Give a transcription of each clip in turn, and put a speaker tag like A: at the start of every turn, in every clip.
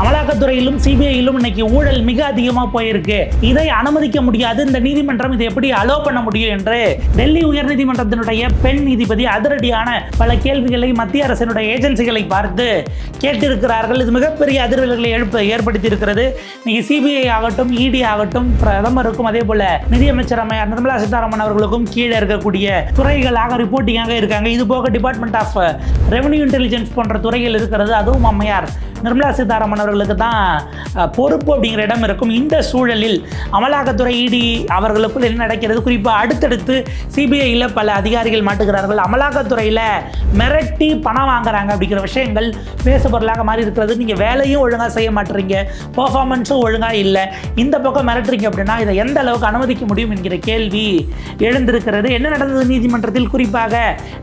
A: அமலாக்கத்துறையிலும் சிபிஐயிலும் இன்னைக்கு ஊழல் மிக அதிகமாக போயிருக்கு. இதை அனுமதிக்க முடியாது. இந்த நீதிமன்றம் இதை எப்படி அலோ பண்ண முடியும் என்று டெல்லி உயர்நீதிமன்றத்தினுடைய பெண் நீதிபதி அதிரடியான பல கேள்விகளை மத்திய அரசினுடைய ஏஜென்சிகளை பார்த்து கேட்டிருக்கிறார்கள். இது மிகப்பெரிய அதிர்வலைகளை எழுப்ப ஏற்படுத்தி இருக்கிறது இன்னைக்கு சிபிஐ ஆகட்டும் இடி ஆகட்டும் பிரதமருக்கும் அதே போல நிதியமைச்சர் அம்மையார் நிர்மலா சீதாராமன் அவர்களுக்கும் கீழே இருக்கக்கூடிய துறைகளாக ரிப்போர்ட்டிங்காக இருக்காங்க. இது போக டிபார்ட்மெண்ட் ஆஃப் ரெவன்யூ இன்டெலிஜென்ஸ் போன்ற துறைகள் இருக்கிறது. அதுவும் அம்மையார் நிர்மலா சீதாராமன் அவர்களுக்கு தான் பொறுப்பு அப்படிங்கிற இடம் இருக்கும். இந்த சூழலில் அமலாக்கத்துறை இடி அவர்களுக்குள் என்ன நடக்கிறது? குறிப்பாக அடுத்தடுத்து சிபிஐயில் பல அதிகாரிகள் மாட்டுகிறார்கள். அமலாக்கத்துறையில் மிரட்டி பணம் வாங்குறாங்க அப்படிங்கிற விஷயங்கள் பேசுபொருளாக மாறி இருக்கிறது நீங்கள் வேலையும் ஒழுங்காக செய்ய மாட்டுறீங்க பர்ஃபார்மன்ஸும் ஒழுங்காக இல்லை. இந்த பக்கம் மிரட்டுறீங்க அப்படின்னா இதை எந்த அளவுக்கு அனுமதிக்க முடியும் என்கிற கேள்வி எழுந்திருக்கிறது. என்ன நடந்தது நீதிமன்றத்தில்? குறிப்பாக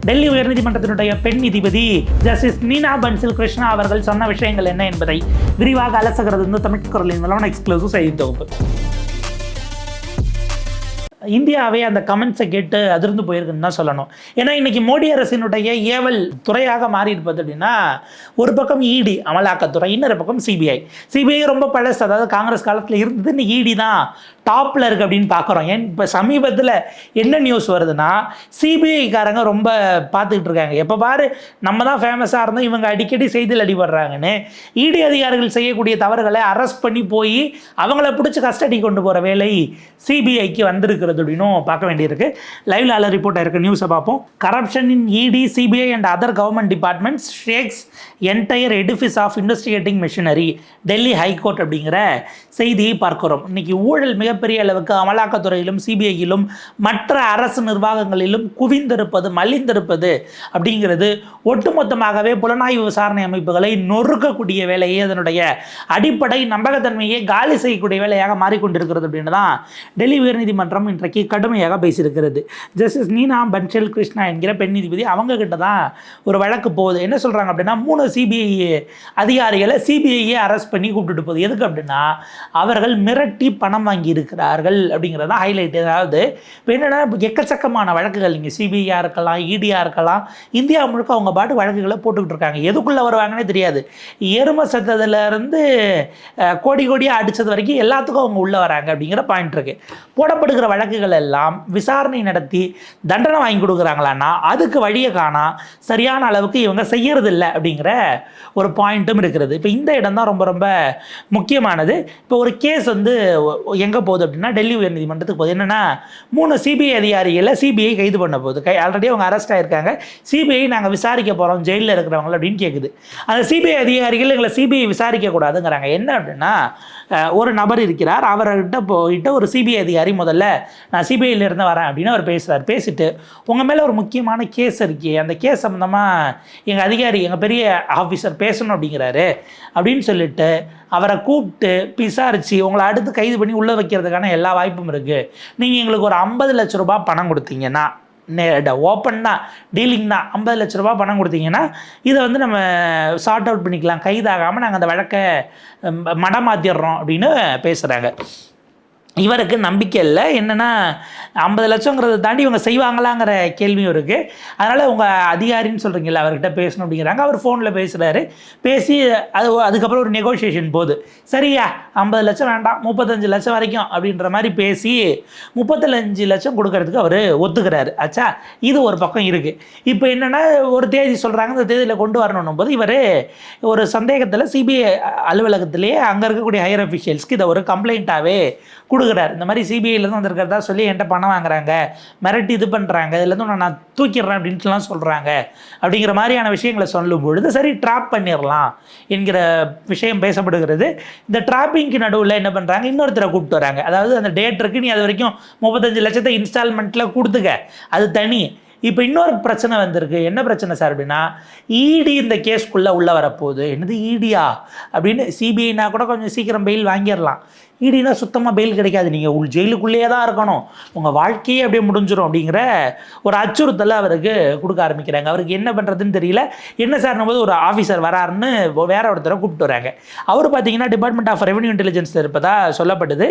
A: டெல்லி உயர்நீதிமன்றத்தினுடைய பெண் நீதிபதி ஜஸ்டிஸ் மீனா பன்சில் கிருஷ்ணா அவர்கள் சொன்ன விஷயங்கள் என்ன என்பதை விரிவாக அலசுகிறது இந்த தமிழ் குரலின் மூலம் எக்ஸ்க்ளூசிவ் செய்தி தொகுப்பு. இந்தியாவே அந்த கமெண்ட்ஸை கேட்டு அதிர்ந்து போயிருக்குன்னு தான் சொல்லணும். ஏன்னா இன்னைக்கு மோடி அரசினுடைய ஏவல் துறையாக மாறி இருப்பது அப்படின்னா ஒரு பக்கம் இடி அமலாக்கத்துறை இன்னொரு பக்கம் சிபிஐ சிபிஐ ரொம்ப பழசு. அதாவது காங்கிரஸ் காலத்தில் இருந்தது இடி தான். டாப்பில் இருக்குது அப்படின்னு பார்க்குறோம். ஏன் இப்போ சமீபத்தில் என்ன நியூஸ் வருதுன்னா சிபிஐக்காரங்க ரொம்ப பார்த்துக்கிட்டு இருக்காங்க. எப்போ பாரு நம்ம தான் ஃபேமஸாக இருந்தோம் இவங்க அடிக்கடி செய்தியில் அடிபடுறாங்கன்னு. இடி அதிகாரிகள் செய்யக்கூடிய தவறுகளை அரெஸ்ட் பண்ணி போய் அவங்கள பிடிச்சி கஸ்டடி கொண்டு போகிற வேலை சிபிஐக்கு வந்திருக்கிறது அப்படின்னும் பார்க்க வேண்டியிருக்கு. லைவ்ல அல ரிப்போர்ட்டாக இருக்க நியூஸை பார்ப்போம். Corruption in ED CBI and other government departments shakes entire edifice of investigating machinery Delhi high court அப்படிங்கிற செய்தியை பார்க்கிறோம். இன்னைக்கு ஊழல் மிக மிகப்பெரிய அளவுக்கு அமலாக்கத்துறையிலும் சிபிஐயிலும் மற்ற அரசு நிர்வாகங்களிலும் குவிந்திருப்பது மலிந்திருப்பது அப்படிங்கிறது ஒட்டுமொத்தமாகவே புலனாய்வு விசாரணை அமைப்புகளை நொறுக்கக்கூடிய வேலையை அதனுடைய அடிப்படை நம்பகத்தன்மையை காலி செய்யக்கூடிய வேலையாக மாறிக்கொண்டிருக்கிறது அப்படின்னு தான் டெல்லி உயர்நீதிமன்றம் இன்றைக்கு கடுமையாக பேசியிருக்கிறது. ஜஸ்டிஸ் நீனா பன்சல் கிருஷ்ணா என்கிற பெண் நீதிபதி அவங்க கிட்ட தான் ஒரு வழக்கு போகுது. என்ன சொல்கிறாங்க அப்படின்னா மூணு சிபிஐ அதிகாரிகளை சிபிஐயே அரெஸ்ட் பண்ணி கூப்பிட்டுட்டு போகுது. எதுக்கு அப்படின்னா அவர்கள் மிரட்டி பணம் வாங்கியிருக்கு. இருக்கிறார்கள் அப்படிங்கிறது தான் ஹைலைட் அதாவது இப்போ என்னென்னா எக்கச்சக்கமான வழக்குகள் நீங்கள் சிபிஐயாக இருக்கலாம் இடியாக இருக்கலாம் இந்தியா முழுக்க அவங்க பாட்டு வழக்குகளை போட்டுக்கிட்டு இருக்காங்க. எதுக்குள்ளே வருவாங்கன்னே தெரியாது. எருமை சத்ததுலேருந்து கோடி கோடியாக அடித்தது வரைக்கும் எல்லாத்துக்கும் அவங்க உள்ளே வராங்க அப்படிங்கிற பாயிண்ட் இருக்குது போடப்படுகிற வழக்குகள் எல்லாம் விசாரணை நடத்தி தண்டனை வாங்கி கொடுக்குறாங்களான்னா அதுக்கு வழியை காணா சரியான அளவுக்கு இவங்க செய்யறதில்ல அப்படிங்கிற ஒரு பாயிண்ட்டும் இருக்கிறது. இப்போ இந்த இடம் தான் ரொம்ப ரொம்ப முக்கியமானது. இப்போ ஒரு கேஸ் வந்து எங்கே போகுது அப்படின்னா டெல்லி உயர்நீதிமன்றத்துக்கு போகுது. என்னென்னா மூணு சிபிஐ அதிகாரிகளை சிபிஐ கைது பண்ண போகுது. கை ஆல்ரெடி அவங்க அரெஸ்ட் ஆகிருக்காங்க சிபிஐ நாங்கள் விசாரிக்க போகிறோம் ஜெயிலில் இருக்கிறவங்க அப்படின்னு கேட்குது அந்த சிபிஐ அதிகாரிகள் எங்களை சிபிஐ விசாரிக்க கூடாதுங்கிறாங்க என்ன அப்படின்னா ஒரு நபர் இருக்கிறார். அவர்கிட்ட போயிட்டு ஒரு சிபிஐ அதிகாரி முதல்ல நான் சிபிஐலேருந்து இருந்து வரேன் அப்படின்னு அவர் பேசுகிறார் பேசிட்டு உங்கள் மேலே ஒரு முக்கியமான கேஸ் இருக்கே. அந்த கேஸ் சம்மந்தமாக எங்கள் அதிகாரி எங்கள் பெரிய ஆஃபீஸர் பேசணும் அப்படிங்கிறாரு. அப்படின்னு சொல்லிட்டு அவரை கூப்பிட்டு விசாரித்து உங்களை அடுத்து கைது பண்ணி உள்ளே வைக்கிற கிடைக்கிறதுக்கான எல்லா வாய்ப்பும் இருக்குது நீங்கள் எங்களுக்கு ஒரு ஐம்பது லட்ச ரூபா பணம் கொடுத்தீங்கன்னா ஓப்பன் தான் டீலிங் தான் ஐம்பது லட்ச ரூபா பணம் கொடுத்தீங்கன்னா இதை வந்து நம்ம சார்ட் அவுட் பண்ணிக்கலாம். கைதாகாமல் நாங்கள் அந்த வழக்கை மடமாத்திடுறோம் அப்படின்னு பேசுகிறாங்க இவருக்கு நம்பிக்கை இல்லை. என்னென்னா ஐம்பது லட்சங்கிறத தாண்டி இவங்க செய்வாங்களாங்கிற கேள்வியும் இருக்குது அதனால் உங்கள் அதிகாரின்னு சொல்கிறீங்கல்ல அவர்கிட்ட பேசணும் அப்படிங்கிறாங்க. அவர் ஃபோனில் பேசுகிறாரு பேசி அது அதுக்கப்புறம் ஒரு நெகோஷியேஷன் போகுது. சரியா? ஐம்பது லட்சம் வேண்டாம். முப்பத்தஞ்சு லட்சம் வரைக்கும் அப்படின்ற மாதிரி பேசி முப்பத்தஞ்சு லட்சம் கொடுக்கறதுக்கு அவர் ஒத்துக்கிறாரு. ஆச்சா இது ஒரு பக்கம் இருக்குது இப்போ என்னென்னா ஒரு தேதி சொல்கிறாங்க அந்த தேதியில் கொண்டு வரணும் போது இவர் ஒரு சந்தேகத்தில் சிபிஐ அலுவலகத்திலேயே அங்கே இருக்கக்கூடிய ஹையர் அஃபிஷியல்ஸ்க்கு இதை ஒரு கம்ப்ளைண்ட்டாகவே கொடுக்குறாரு இந்த மாதிரி சிபிஐலேருந்து வந்திருக்கிறதா சொல்லி என்கிட்ட பணம் வாங்குறாங்க. மிரட்டி இது பண்ணுறாங்க இதுலேருந்து நான் நான் தூக்கிடுறேன் அப்படின்ட்டுலாம் சொல்கிறாங்க அப்படிங்கிற மாதிரியான விஷயங்களை சொல்லும் பொழுது சரி ட்ராப் பண்ணிடலாம் என்கிற விஷயம் பேசப்படுகிறது. இந்த ட்ராப்பிங்க்கு நடுவில் என்ன பண்ணுறாங்க இன்னொருத்தரை கூப்பிட்டு வராங்க. அதாவது அந்த டேட்டருக்கு நீ அது வரைக்கும் முப்பத்தஞ்சு லட்சத்தை இன்ஸ்டால்மெண்ட்டில் கொடுத்துக்க. அது தனி. இப்போ இன்னொரு பிரச்சனை வந்திருக்கு. என்ன பிரச்சனை சார் அப்படின்னா இடி இந்த கேஸ்க்குள்ளே உள்ளே வரப்போகுது. என்னது e இடியா அப்படின்னு சிபிஐனா கூட கொஞ்சம் சீக்கிரம் பெயில் வாங்கிடலாம். இடினா சுத்தமாக பெயில் கிடைக்காது. நீங்கள் உள் ஜெயிலுக்குள்ளேயே தான் இருக்கணும். உங்கள் வாழ்க்கையே அப்படியே முடிஞ்சிடும் அப்படிங்கிற ஒரு அச்சுறுத்தலை அவருக்கு கொடுக்க ஆரம்பிக்கிறாங்க. அவருக்கு என்ன பண்ணுறதுன்னு தெரியல. என்ன சார்னும் போது ஒரு ஆஃபீஸர் வராருன்னு வேற ஒருத்தரை கூப்பிட்டு வராங்க. அவர் பார்த்தீங்கன்னா டிபார்ட்மெண்ட் ஆஃப் ரெவன்யூ இன்டெலிஜென்ஸ் இருப்பதா சொல்லப்பட்டது.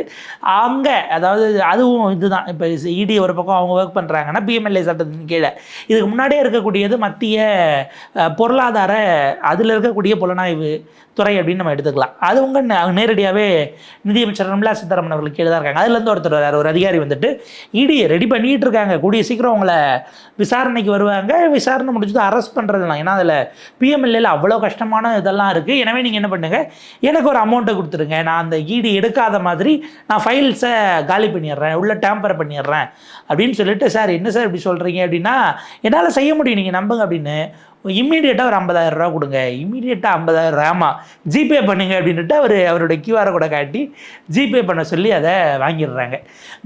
A: அங்கே அதாவது அதுவும் இதுதான். இப்போ இடி ஒரு பக்கம் அவங்க ஒர்க் பண்ணுறாங்கன்னா பிஎம்எல்ஏ சட்டத்தின் கீழே. இதுக்கு முன்னாடியே இருக்கக்கூடியது மத்திய பொருளாதார அதில் இருக்கக்கூடிய புலனாய்வு துறை அப்படின்னு நம்ம எடுத்துக்கலாம். அது உங்க நேரடியாகவே நிதியமைச்சர் நிர்மலா சீதாராமன் அவர்களுக்கு கீழே தான் இருக்காங்க. அதுலேருந்து ஒருத்தர் வராரு, ஒரு அதிகாரி வந்துட்டு இடி ரெடி பண்ணிட்டு இருக்காங்க. கூடிய சீக்கிரம் உங்களை விசாரணைக்கு வருவாங்க. விசாரணை முடிஞ்சது அரெஸ்ட் பண்ணுறதுலாம் ஏன்னா அதில் பிஎம்எல்ஏல அவ்வளோ கஷ்டமான இதெல்லாம் இருக்குது எனவே நீங்கள் என்ன பண்ணுங்க? எனக்கு ஒரு அமௌண்ட்டை கொடுத்துருங்க. நான் அந்த இடி எடுக்காத மாதிரி நான் ஃபைல்ஸை காலி பண்ணிடுறேன். உள்ள டேம்பர் பண்ணிடுறேன். அப்படின்னு சொல்லிட்டு சார் என்ன சார் இப்படி சொல்கிறீங்க அப்படின்னா என்னால் செய்ய முடியும். நீங்கள் நம்புங்க அப்படின்னு இம்மீடியட்டாக ஒரு ஐம்பதாயிரம் ரூபா கொடுங்க. இம்மீடியட்டாக ஐம்பதாயிரம் ரூபா ஆமாம் ஜிபே பண்ணுங்க அப்படின்ட்டு அவர் அவருடைய கியூஆரை கூட காட்டி ஜிபே பண்ண சொல்லி அதை வாங்கிடுறாங்க.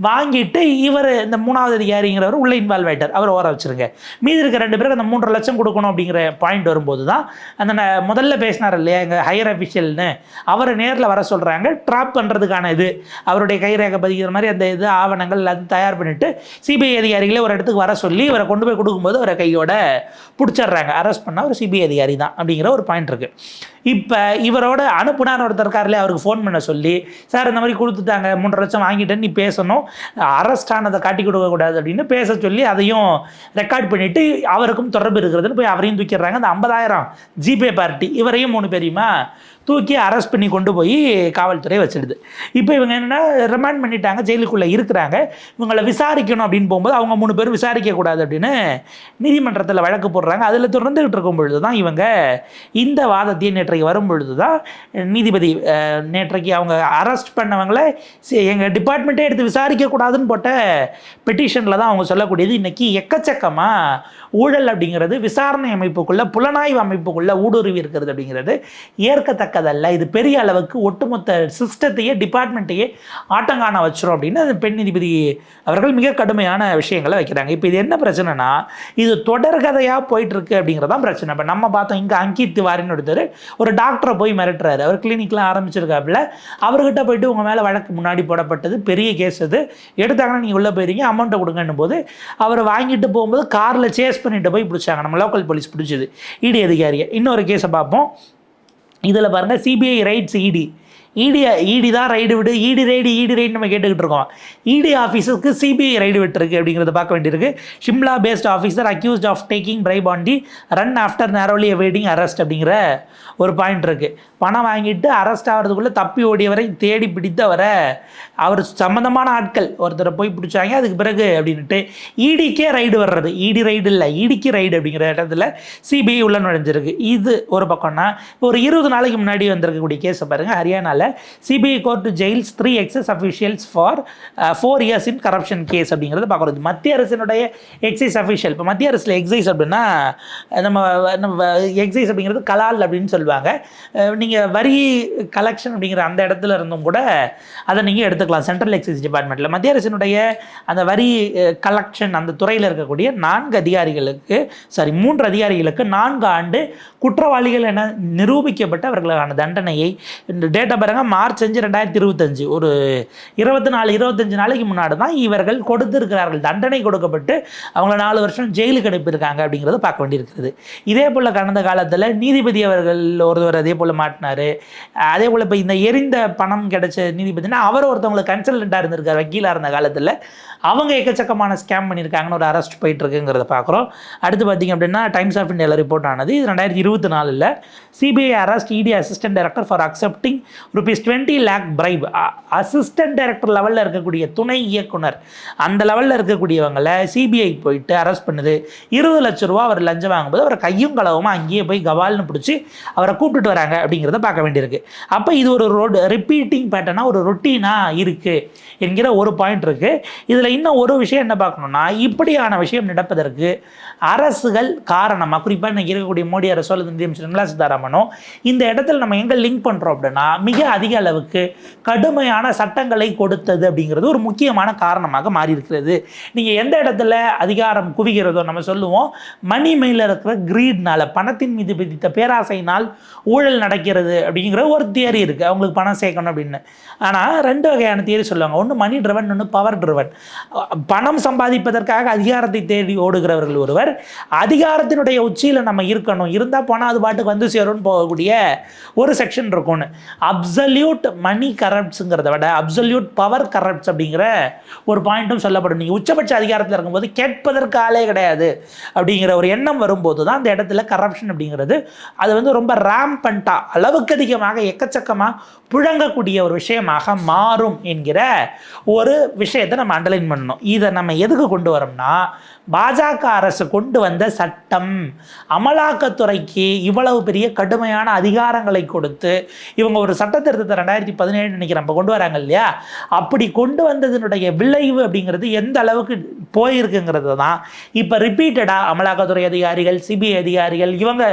A: வாங்கிட்டு இவர் இந்த மூணாவது அதிகாரிங்கிறவர் உள்ள இன்வால்வ் ஆகிட்டார் அவர் ஓர வச்சிருங்க. மீதி இருக்க ரெண்டு பேருக்கு அந்த மூன்றரை லட்சம் கொடுக்கணும் அப்படிங்கிற பாயிண்ட் வரும்போது தான் அந்த ந- முதல்ல பேசினார் இல்லையா எங்கள் ஹையர் அஃபிஷியல்னு அவரை நேரில் வர சொல்கிறாங்க ட்ராப் பண்ணுறதுக்கான இது. அவருடைய கைரேகை பதிக்கிற மாதிரி அந்த இது ஆவணங்கள் அது தயார் பண்ணிட்டு சிபிஐ அதிகாரிகளே ஒரு இடத்துக்கு வர சொல்லி இவரை கொண்டு போய் கொடுக்கும்போது அவரை கையோட பிடிச்சிடுறாங்க. அரெஸ்ட் பண்ண ஒரு சிபிஐ அதிகாரி தான் அப்படிங்கிற ஒரு பாயிண்ட் இருக்குது இப்போ இவரோட அனுப்புனார் ஒருத்தர் இருக்கார்ல அவருக்கு ஃபோன் பண்ண சொல்லி சார் இந்த மாதிரி கொடுத்துட்டாங்க மூன்றரை லட்சம் வாங்கிட்டேன்னு நீ பேசணும். அரெஸ்ட் ஆனதை காட்டி கொடுக்கக்கூடாது அப்படின்னு பேச சொல்லி அதையும் ரெக்கார்ட் பண்ணிவிட்டு அவருக்கும் தொடர்பு இருக்கிறதுன்னு போய் அவரையும் தூக்கிடுறாங்க. அந்த ஐம்பதாயிரம் ஜிபே பார்ட்டி இவரையும் மூணு பேரையுமா? தூக்கி அரெஸ்ட் பண்ணி கொண்டு போய் காவல்துறை வச்சிடுது. இப்போ இவங்க என்னென்னா ரிமாண்ட் பண்ணிட்டாங்க ஜெயிலுக்குள்ளே இருக்கிறாங்க. இவங்களை விசாரிக்கணும் அப்படின்னு போகும்போது அவங்க மூணு பேரும் விசாரிக்கக்கூடாது அப்படின்னு நீதிமன்றத்தில் வழக்கு போடுறாங்க. அதில் தொடர்ந்துகிட்டு இருக்கும் பொழுது தான் இவங்க இந்த வாதத்தையே நேற்றைக்கு வரும் பொழுது தான் நீதிபதி நேற்றைக்கு அவங்க அரெஸ்ட் பண்ணவங்களை எங்கள் டிபார்ட்மெண்ட்டே எடுத்து விசாரிக்கக்கூடாதுன்னு போட்ட பெட்டிஷனில் தான் அவங்க சொல்லக்கூடியது. இன்றைக்கி எக்கச்சக்கமாக ஊழல் அப்படிங்கிறது விசாரணை அமைப்புக்குள்ளே புலனாய்வு அமைப்புக்குள்ளே ஊடுருவி இருக்கிறது அப்படிங்கிறது ஏற்கத்தக்க ஏற்கத்தக்கதல்ல இது பெரிய அளவுக்கு ஒட்டுமொத்த சிஸ்டத்தையே டிபார்ட்மெண்ட்டையே ஆட்டங்கான வச்சிரும் அப்படின்னு அது பெண் நீதிபதி அவர்கள் மிக கடுமையான விஷயங்களை வைக்கிறாங்க. இப்போ இது என்ன பிரச்சனைனா இது தொடர்கதையாக போயிட்டுருக்கு அப்படிங்கிறதான் பிரச்சனை. இப்போ நம்ம பார்த்தோம் இங்கே அங்கித் திவாரின்னு ஒருத்தர் ஒரு டாக்டரை போய் மிரட்டுறாரு. அவர் கிளினிக்லாம் ஆரம்பிச்சிருக்காப்புல. அவர்கிட்ட போயிட்டு உங்கள் மேலே வழக்கு முன்னாடி போடப்பட்டது பெரிய கேஸ் அது. எடுத்தாங்கன்னா நீங்கள் உள்ளே போயிருங்க அமௌண்ட்டை கொடுங்கன்னும் போது அவரை வாங்கிட்டு போகும்போது காரில் சேஸ் பண்ணிட்டு போய் பிடிச்சாங்க. நம்ம லோக்கல் போலீஸ் பிடிச்சது. இடி அதிகாரியை. இன்னொரு கேஸை பார்ப்போம். இதில் பாருங்கள் சிபிஐ ரைட்ஸ் இடி இடி இடி தான் ரைடு விடு. இடி ரைடு இடி ரைடு நம்ம கேட்டுக்கிட்டு இருக்கோம். இடி ஆஃபீஸருக்கு சிபிஐ ரைடு விட்டுருக்கு அப்படிங்கிறத பார்க்க வேண்டியிருக்கு. Shimla based officer accused of taking bribe on the run after narrowly waiting arrest அப்படிங்கிற ஒரு பாயிண்ட் இருக்குது பணம் வாங்கிட்டு அரெஸ்ட் ஆகிறதுக்குள்ளே தப்பி ஓடியவரை தேடி பிடித்தவரை அவர் சம்மந்தமான ஆட்கள் ஒருத்தரை போய் பிடிச்சாங்க அதுக்கு பிறகு அப்படின்ட்டு இடிக்கே ரைடு வர்றது. இடி ரைடு இல்லை இடிக்கு ரைடு அப்படிங்கிற இடத்துல சிபிஐ உள்ள நுழைஞ்சிருக்கு இது ஒரு பக்கம்னா இப்போ ஒரு இருபது நாளைக்கு முன்னாடி வந்திருக்கக்கூடிய கேஸை பாருங்கள் ஹரியானாவில் CBI court jails three excise officials for four years in corruption case அப்படிங்கிறது பார்க்குறது மத்திய அரசினுடைய எக்ஸைஸ் அஃபிஷியல் இப்போ மத்திய அரசில் எக்ஸைஸ் அப்படின்னா நம்ம நம்ம எக்ஸைஸ் அப்படிங்கிறது கலால் அப்படின்னு சொல்லுவாங்க. நீங்கள் வரி கலெக்ஷன் அப்படிங்கிற அந்த இடத்துல இருந்தும் கூட அதை நீங்கள் எடுத்துக்கலாம் சென்ட்ரல் எக்ஸைஸ் டிபார்ட்மெண்ட்டில் மத்திய அரசினுடைய அந்த வரி கலெக்ஷன் அந்த துறையில் இருக்கக்கூடிய நான்கு அதிகாரிகளுக்கு சாரி மூன்று அதிகாரிகளுக்கு நான்கு ஆண்டு குற்றவாளிகள் என நிரூபிக்கப்பட்ட அவர்களுக்கான தண்டனையை இந்த டேட்டா பாருங்க மார்ச் அஞ்சு ரெண்டாயிரத்தி இருபத்தஞ்சு. ஒரு இருபத்தி நாலு இருபத்தஞ்சு நாளைக்கு முன்னாடி தான் இவர்கள் கொடுத்திருக்கிறார்கள். தண்டனை கொடுக்கப்பட்டு அவங்கள நாலு வருஷம் ஜெயிலுக்கு அனுப்பியிருக்காங்க அப்படிங்கிறத பார்க்க வேண்டியிருக்கிறது. இதே போல் கடந்த காலத்தில் நீதிபதி அவர்கள் ஒருவர் அதே போல் மாட்டினார். அதே போல் இப்போ இந்த எரிந்த பணம் கிடைச்ச நீதிபதினா அவர் ஒருத்தவங்க ஒருத்தவங்களுக்கு கன்சல்டண்ட்டாக இருந்திருக்கார் வக்கீலாக இருந்த காலத்தில். அவங்க எக்கச்சக்கமான ஸ்கேம் பண்ணியிருக்காங்கன்னு ஒரு அரெஸ்ட் போயிட்டு இருக்குங்கிறத பார்க்குறோம் அடுத்து பார்த்திங்க அப்படின்னா டைம்ஸ் ஆஃப் இந்தியாவில் ரிப்போர்ட் ஆனது இது ரெண்டாயிரத்தி இருபத்தி நாலில். CBI arrest ED assistant director for accepting rupees twenty lakh bribe assistant director லெவலில் இருக்கக்கூடிய துணை இயக்குனர் அந்த லெவலில் இருக்கக்கூடியவங்களை சிபிஐ போயிட்டு அரெஸ்ட் பண்ணுது. இருபது லட்ச ரூபா அவர் லஞ்சம் வாங்கும்போது அவரை கையும் களவுமா அங்கேயே போய் கவால்னு பிடிச்சி அவரை கூப்பிட்டுட்டு வராங்க அப்படிங்கிறத பார்க்க வேண்டியிருக்கு. அப்போ இது ஒரு ரோடு ரிப்பீட்டிங் பேட்டர்னாக ஒரு ரொட்டீனாக இருக்குது என்கிற ஒரு பாயிண்ட் இருக்குது இதில் இன்னும் ஒரு விஷயம் என்ன பார்க்கணும்னா இப்படியான விஷயம் நடப்பதற்கு அரசுகள் காரணமாக குறிப்பாக இன்றைக்கி இருக்கக்கூடிய மோடி அரசோ அல்லது நிதியமைச்சர் நிர்மலா சீதாராமனோ இந்த இடத்துல நம்ம எங்கே லிங்க் பண்ணுறோம் அப்படின்னா மிக அதிக அளவுக்கு கடுமையான சட்டங்களை கொடுத்தது அப்படிங்கிறது ஒரு முக்கியமான காரணமாக மாறி இருக்கிறது நீங்கள் எந்த இடத்துல அதிகாரம் குவிகிறதோ நம்ம சொல்லுவோம் மணி மேல இருக்கிற கிரீட்னால பணத்தின் மீது விதித்த பேராசையினால் ஊழல் நடக்கிறது அப்படிங்கிற ஒரு தியரி இருக்குது அவங்களுக்கு பணம் சேர்க்கணும் அப்படின்னு. ஆனால் ரெண்டு வகையான தியரி சொல்லுவாங்க. ஒன்று மணி ட்ரிவன் ஒன்று பவர் ட்ரிவன் பணம் சம்பாதிப்பதற்காக அதிகாரத்தை தேடி ஓடுகிறவர்கள் ஒருவர் அதிகாரத்தினுடைய உச்சியில் நம்ம இருக்கணும். இருந்தால் போனால் அது பாட்டுக்கு வந்து சேரும்னு போகக்கூடிய ஒரு செக்ஷன் இருக்கும்னு. அப்சல்யூட் மணி கரப்ட்ஸுங்கிறத விட அப்சல்யூட் பவர் கரப்ட்ஸ் அப்படிங்கிற ஒரு பாயிண்ட்டும் சொல்லப்படும். நீங்கள் உச்சபட்ச அதிகாரத்தில் இருக்கும்போது கேட்பதற்கு ஆளே கிடையாது அப்படிங்கிற ஒரு எண்ணம் வரும்போது தான் அந்த இடத்துல கரப்ஷன் அப்படிங்கிறது அது வந்து ரொம்ப ரேம்பண்ட்டாக அளவுக்கு அதிகமாக எக்கச்சக்கமாக புழங்கக்கூடிய ஒரு விஷயமாக மாறும். என்கிற ஒரு விஷயத்தை நம்ம அண்டர்லைன் பண்ணணும். இதை நம்ம எதுக்கு கொண்டு வரோம்னா பாஜக அரசு கொண்டு வந்த சட்டம் அமலாக்கத்துறைக்கு இவ்வளவு பெரிய கடுமையான அதிகாரங்களை கொடுத்து இவங்க ஒரு சட்ட திருத்தத்தை ரெண்டாயிரத்தி பதினேழு நினைக்கிறேன் இப்போ கொண்டு வராங்க இல்லையா? அப்படி கொண்டு வந்ததனுடைய விளைவு அப்படிங்கிறது எந்த அளவுக்கு போயிருக்குங்கிறது தான். இப்போ ரிப்பீட்டடாக அமலாக்கத்துறை அதிகாரிகள் சிபிஐ அதிகாரிகள் இவங்க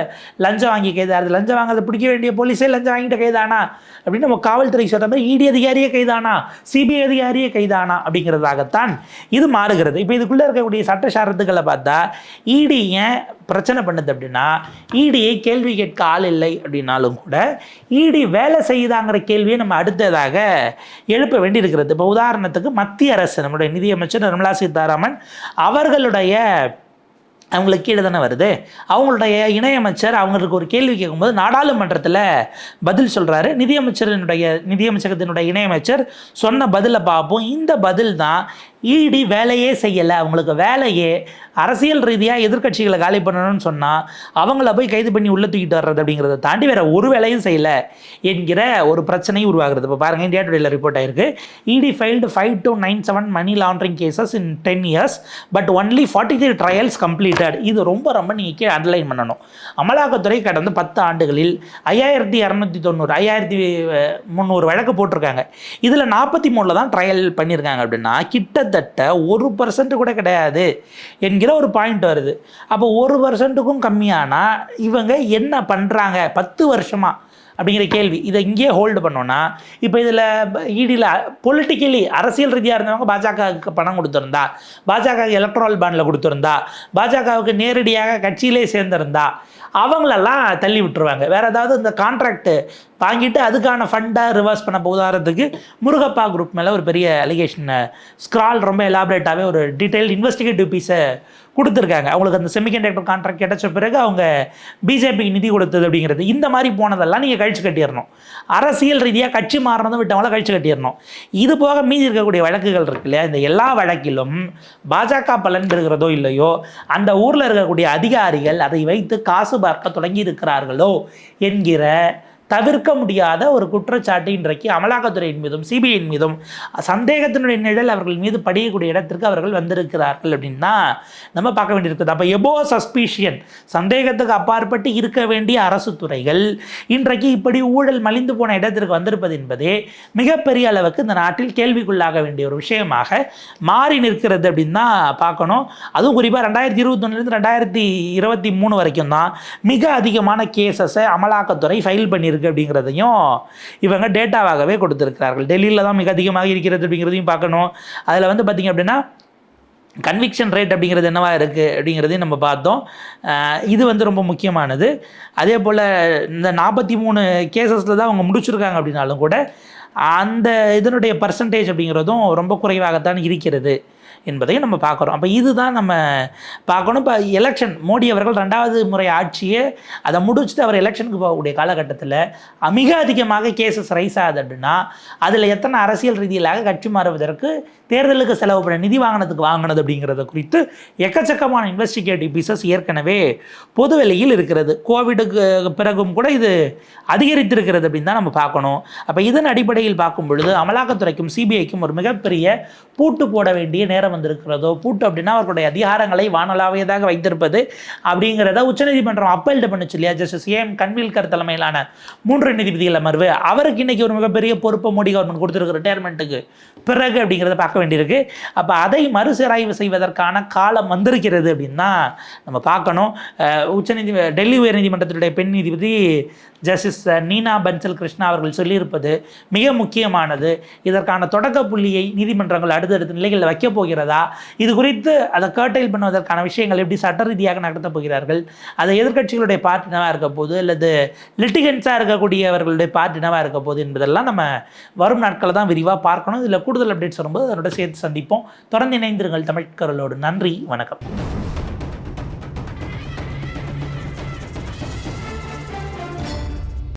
A: லஞ்சம் வாங்கி கைதாகிறது லஞ்சம் வாங்கிறத பிடிக்க வேண்டிய போலீஸே லஞ்சம் வாங்கிட்டு கைதானா? அப்படின்னு நம்ம காவல்துறை சொல்கிற மாதிரி இடி அதிகாரியே கைதானா? சிபிஐ அதிகாரியே கைதானா அப்படிங்கிறதாகத்தான் இது மாறுகிறது. இப்போ இதுக்குள்ளே இருக்கக்கூடிய சட்ட சாரத்துக்களை பார்த்தா இடி ஏன் பிரச்சனை பண்ணுது அப்படின்னா இடியை கேள்வி கேட்க ஆள் இல்லை அப்படின்னாலும் கூட இடி வேலை செய்யுதாங்கிற கேள்வியை நம்ம அடுத்ததாக எழுப்ப வேண்டியிருக்கிறது. இப்போ உதாரணத்துக்கு மத்திய அரசு நம்முடைய நிதியமைச்சர் நிர்மலா சீதாராமன் அவர்களுடைய அவங்களுக்கு கீழே தானே வருது. அவங்களுடைய இணையமைச்சர் அவங்களுக்கு ஒரு கேள்வி கேட்கும்போது நாடாளுமன்றத்தில் பதில் சொல்கிறாரு நிதியமைச்சரினுடைய நிதியமைச்சகத்தினுடைய இணையமைச்சர் சொன்ன பதிலை பார்ப்போம். இந்த பதில் தான் இடி வேலையே செய்யலை. அவங்களுக்கு வேலையே அரசியல் ரீதியாக எதிர்க்கட்சிகளை காலி பண்ணணும்னு சொன்னால் அவங்கள போய் கைது பண்ணி உள்ளே தூக்கிட்டு வர்றது அப்படிங்கிறத தாண்டி வேற ஒரு வேலையும் செய்யலை என்கிற ஒரு பிரச்சனையும் உருவாகிறது இப்போ பாருங்கள் இந்தியா டுடேல ரிப்போர்ட் ஆயிருக்கு. ED filed five two nine seven money laundering cases in ten years but only forty three trials completed இது ரொம்ப ரொம்ப நீங்கள் அண்டர்லைன் பண்ணணும். அமலாக்கத்துறை கடந்த பத்து ஆண்டுகளில் ஐயாயிரத்தி இரநூத்தி தொண்ணூறு ஐயாயிரத்தி முந்நூறு வழக்கு போட்டிருக்காங்க. இதில் நாற்பத்தி மூணில் தான் ட்ரையல் பண்ணியிருக்காங்க அப்படின்னா கிட்ட கிட்டத்தட்ட ஒரு பர்சன்ட் கூட கிடையாது என்கிற ஒரு பாயிண்ட் வருது. அப்போ ஒரு பர்சன்ட்டுக்கும் கம்மியானால் இவங்க என்ன பண்ணுறாங்க பத்து வருஷமாக அப்படிங்கிற கேள்வி. இதை இங்கேயே ஹோல்டு பண்ணோன்னா இப்போ இதில் ஈடியில் பொலிட்டிக்கலி அரசியல் ரீதியாக இருந்தவங்க பாஜகவுக்கு பணம் கொடுத்துருந்தா பாஜக எலக்ட்ரால் பாண்டில் கொடுத்துருந்தா பாஜகவுக்கு நேரடியாக கட்சியிலே சேர்ந்திருந்தா அவங்களெல்லாம் தள்ளி விட்டுருவாங்க. வேறு ஏதாவது இந்த கான்ட்ராக்ட்டு வாங்கிட்டு அதுக்கான ஃபண்டை ரிவர்ஸ் பண்ண உதாரணத்துக்கு முருகப்பா குரூப் மேலே ஒரு பெரிய அலிகேஷன் ஸ்க்ரால் ரொம்ப எலாபரேட்டாகவே ஒரு டீட்டெயில் இன்வெஸ்டிகேட்டிவ் பீஸை கொடுத்துருக்காங்க. அவங்களுக்கு அந்த செமிகண்டக்டர் கான்ட்ராக்ட் கிடைச்ச பிறகு அவங்க பிஜேபிக்கு நிதி கொடுத்தது அப்படிங்கிறது. இந்த மாதிரி போனதெல்லாம் நீங்கள் கழிச்சு கட்டிடணும். அரசியல் ரீதியாக கட்சி மாறினதும் விட்டவங்கள கழிச்சு கட்டிடணும். இது போக மீதி இருக்கக்கூடிய வழக்குகள் இருக்கு இல்லையா? இந்த எல்லா வழக்கிலும் பாஜக பலன் பெறுகிறதோ இல்லையோ அந்த ஊரில் இருக்கக்கூடிய அதிகாரிகள் அதை வைத்து காசு பார்க்க தொடங்கி இருக்கிறார்களோ என்கிற தவிர்க்க முடியாத ஒரு குற்றச்சாட்டு இன்றைக்கு அமலாக்கத்துறையின் மீதும் சிபிஐயின் மீதும் சந்தேகத்தினுடைய நிழல் அவர்கள் மீது படியக்கூடிய இடத்திற்கு அவர்கள் வந்திருக்கிறார்கள் அப்படின்னா நம்ம பார்க்க வேண்டியிருக்குது. அப்போ எபோ சஸ்பீஷியன் சந்தேகத்துக்கு அப்பாற்பட்டு இருக்க வேண்டிய அரசு துறைகள் இன்றைக்கு இப்படி ஊழல் மலிந்து போன இடத்திற்கு வந்திருப்பது என்பதே மிகப்பெரிய அளவுக்கு இந்த நாட்டில் கேள்விக்குள்ளாக வேண்டிய ஒரு விஷயமாக மாறி நிற்கிறது அப்படின்னு தான் பார்க்கணும். அதுவும் குறிப்பாக ரெண்டாயிரத்தி இருபத்தொன்னுலேருந்து ரெண்டாயிரத்தி இருபத்தி மூணு வரைக்கும் தான் மிக அதிகமான கேசஸை அமலாக்கத்துறை ஃபைல் பண்ணியிருக்கு. இருக்குது அப்படிங்கிறதையும் இவங்க டேட்டாவாகவே கொடுத்துருக்கிறார்கள். டெல்லியில் தான் மிக அதிகமாக இருக்கிறது அப்படிங்கிறதையும் பார்க்கணும். அதில் வந்து பார்த்திங்க அப்படின்னா கன்விக்ஷன் ரேட் அப்படிங்கிறது என்னவா இருக்குது அப்படிங்கிறதையும் நம்ம பார்த்தோம். இது வந்து ரொம்ப முக்கியமானது. அதே போல் இந்த நாற்பத்தி மூணு கேசஸில் தான் அவங்க முடிச்சிருக்காங்க அப்படின்னாலும் கூட அந்த இதனுடைய பர்சன்டேஜ் அப்படிங்கிறதும் ரொம்ப குறைவாகத்தான் இருக்கிறது. என்பதையும் நம்ம பார்க்குறோம். அப்போ இதுதான் நம்ம பார்க்கணும். இப்போ எலெக்ஷன் மோடி அவர்கள் ரெண்டாவது முறை ஆட்சியை அதை முடிச்சுட்டு அவர் எலெக்ஷனுக்கு போகக்கூடிய காலகட்டத்தில் மிக அதிகமாக கேசஸ் ரைஸ் ஆகுது அப்படின்னா அதில் எத்தனை அரசியல் ரீதியிலாக கட்சி மாறுவதற்கு தேர்தலுக்கு செலவு பண்ண நிதி வாங்கினதுக்கு வாங்கினது அப்படிங்கிறத குறித்து எக்கச்சக்கமான இன்வெஸ்டிகேட்டிவ் பீசஸ் ஏற்கனவே பொது வெளியில் இருக்கிறது. கோவிடுக்கு பிறகும் கூட இது அதிகரித்திருக்கிறது அப்படின்னு தான் நம்ம பார்க்கணும். அப்போ இதன் அடிப்படையில் பார்க்கும் பொழுது அமலாக்கத்துறைக்கும் சிபிஐக்கும் ஒரு மிகப்பெரிய பூட்டு போட வேண்டிய நேரம் வந்திருக்கிறதோ பூட்டு அப்படின்னா அவர்களுடைய அதிகாரங்களை வானலாவியதாக வைத்திருப்பது அப்படிங்கிறத உச்சநீதிமன்றம் அப்பீல்டு பண்ணுச்சு இல்லையா? ஜஸ்டிஸ் ஏஎம் கன்வில்கர் தலைமையிலான மூன்று நீதிபதிகள் அமர்வு. அவருக்கு இன்னைக்கு ஒரு மிகப்பெரிய பொறுப்பை மோடி கவர்மெண்ட் கொடுத்துருக்கு ரிட்டையர்மெண்ட்டுக்கு பிறகு அப்படிங்கிறத பார்க்க வேண்டியிருக்கு. அப்போ அதை மறுசீராய்வு செய்வதற்கான காலம் வந்திருக்கிறது அப்படின்னு தான் நம்ம பார்க்கணும். உச்சநீதி டெல்லி உயர்நீதிமன்றத்தினுடைய பெண் நீதிபதி ஜஸ்டிஸ் நீனா பன்சல் கிருஷ்ணா அவர்கள் சொல்லியிருப்பது மிக முக்கியமானது. இதற்கான தொடக்க புள்ளியை நீதிமன்றங்கள் அடுத்தடுத்த நிலைகளில் வைக்கப் போகிறதா? இது குறித்து அதை கேர்டைல் பண்ணுவதற்கான விஷயங்கள் எப்படி சட்ட ரீதியாக நடத்தப் போகிறார்கள்? அதை எதிர்க்கட்சிகளுடைய பார்ட்டினவாக இருக்க போது அல்லது லிட்டிகன்ஸாக இருக்கக்கூடியவர்களுடைய பார்ட்டினவாக இருக்க போது என்பதெல்லாம் நம்ம வரும் நாட்களில் தான் விரிவாக பார்க்கணும். இதில் கூடுதல் அப்டேட்ஸ் வரும்போது அதோட சேர்த்து சந்திப்போம். தொடர்ந்து இணைந்திருங்கள் தமிழ்கரலோடு நன்றி வணக்கம்.